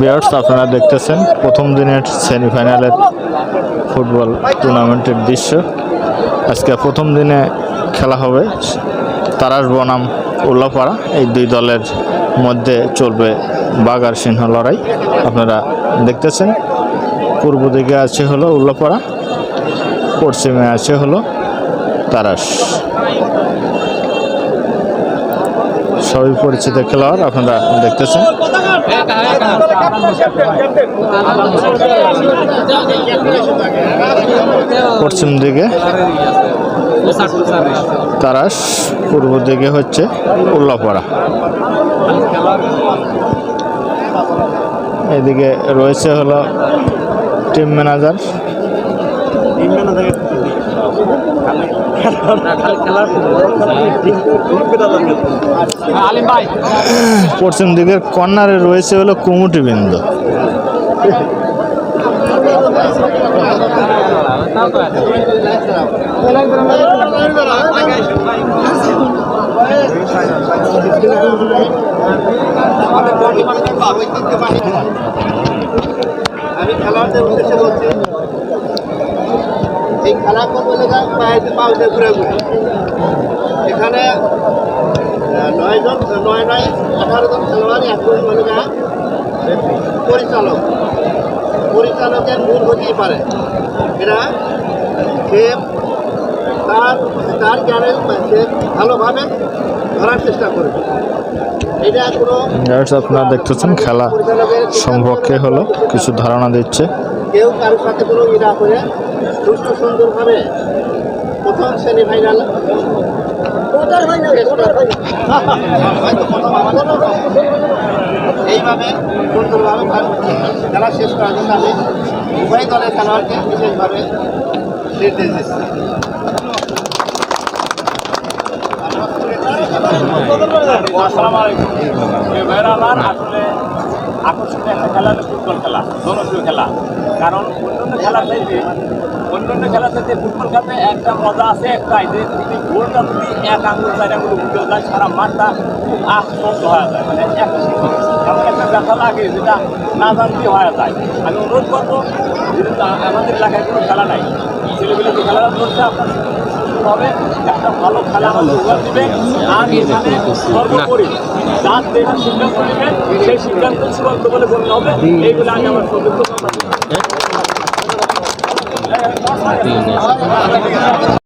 বিয়ার্স আপনারা দেখতেছেন প্রথম দিনের সেমিফাইনালের ফুটবল টুর্নামেন্টের দৃশ্য। আজকে প্রথম দিনে খেলা হবে তারাস বনাম উল্লাপাড়া। এই দুই দলের মধ্যে চলবে বাঘ আর সিংহ লড়াই। আপনারা দেখতেছেন, পূর্ব দিকে আছে হলো উল্লাপাড়া, পশ্চিমে আছে হলো তারাস। সবই পরিচিত খেলোয়াড় আপনারা দেখতেছেন। পশ্চিম দিকে তারাস পূর্ব দিকে হচ্ছে উল্লাপাড়া। এদিকে রয়েছে হলো টিম ম্যানেজার পশ্চিম দিকের কর্নারে রয়েছে হলো কুমুটি বিন্দু আমি খেলোয়াড়দের উদ্দেশ্যে বলছি খেলা করব লেখা পায়ে পাউতে ঘুরে ঘুরে। এখানে নয়জন নয় নয় আঠারো জন খেলোয়াড় একজন না পরিচালক। পরিচালকের মূল হতেই পারে। এরা সে তার তার জ্ঞানের সে ভালোভাবে ধরার চেষ্টা করবে। এটা কোনো Guys, আপনারা দেখতেছেন খেলা সম্পর্কে হলো কিছু ধারণা দিচ্ছে। কেউ কারোর সাথে কোনো ই না করে সুস্থ সুন্দরভাবে প্রথম সেমিফাইনাল এইভাবে সুন্দরভাবে খেলা শেষ করার জন্য আমি উভয় দলের খেলোয়াড়কে বিশেষভাবে নির্দেশ দিচ্ছি। আসসালামু আলাইকুম ভাইরা আমার আসলে আকর্ষণীয় একটা খেলা হলো ফুটবল খেলা জনপ্রিয় খেলা। কারণ অন্যান্য খেলা চাইতে অন্যান্য খেলা চাইতে ফুটবল খেলাতে একটা মজা আছে একটাই যে তুমি গোলটা যদি এক আঙুল চার আঙুল উঠেও যায়, সারা মাঠটা খুব আশ্চর্য হয়ে যায়। মানে এক এমন একটা ব্যথা লাগে যেটা না জানতে হয়ে যায়। আমি অনুরোধ করব আমাদের এলাকায় কোনো খেলা নাই ছেলেগুলো যে খেলাটা করছে আপনার হবে একটা ভালো খেলা আমাদের উপহার দিবে। আর এখানে সর্বোপরি যার যেটা সিদ্ধান্ত নেবেন সেই সিদ্ধান্ত চূড়ান্ত বলে গণ্য হবে। এইগুলো আমি আমার সৌন্দর্য করি।